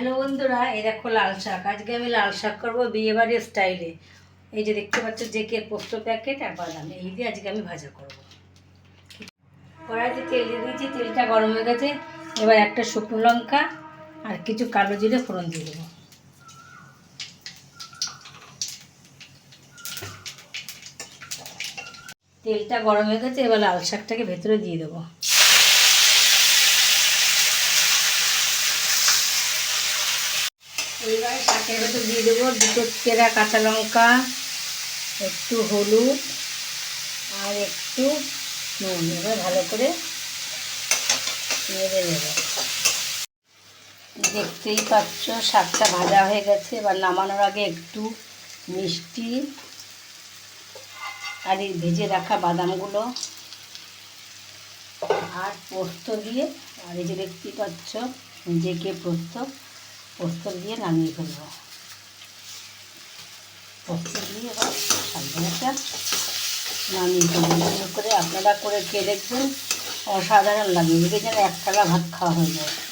Hello বন্ধুরা, এই দেখো লাল শাক। আজকে আমি লাল শাক করব বিয়েবাড়ির স্টাইলে এই যে দেখতে পাচ্ছ, যে কে পোস্ত প্যাকেট আর বাদাম। এই দিয়ে আজকে আমি ভাজা করব। কড়াইতে তেল দিয়ে দিয়েছি, তেলটা গরম হয়ে গেছে। এবার একটা শুকনো লঙ্কা আর কিছু কালো জিরে ফোড়ন দিয়ে দেবো। তেলটা গরম হয়ে গেছে, এবার লাল শাকটাকে ভেতরে দিয়ে দেবো। এইবার শাকের ভেতর দিয়ে দেবো দুটো চেরা কাঁচা লঙ্কা, একটু হলুদ আর একটু নুন। এবার ভালো করে নেড়ে নেব। দেখতেই পাচ্ছ, শাকটা ভাজা হয়ে গেছে। এবার নামানোর আগে একটু মিষ্টি আর এই ভেজে রাখা বাদামগুলো আর পোস্ত দিয়ে। আর এই যে দেখতেই পাচ্ছ যে পোস্ত। পোস্ত দিয়ে নামিয়ে ফেলব পোস্ত দিয়ে এবার সাবধানটা নামিয়ে ফেলব করে আপনারা করে খেয়ে দেখবেন অসাধারণ লাগে এদিকে যেন এক কালা ভাত খাওয়া হয়ে যায়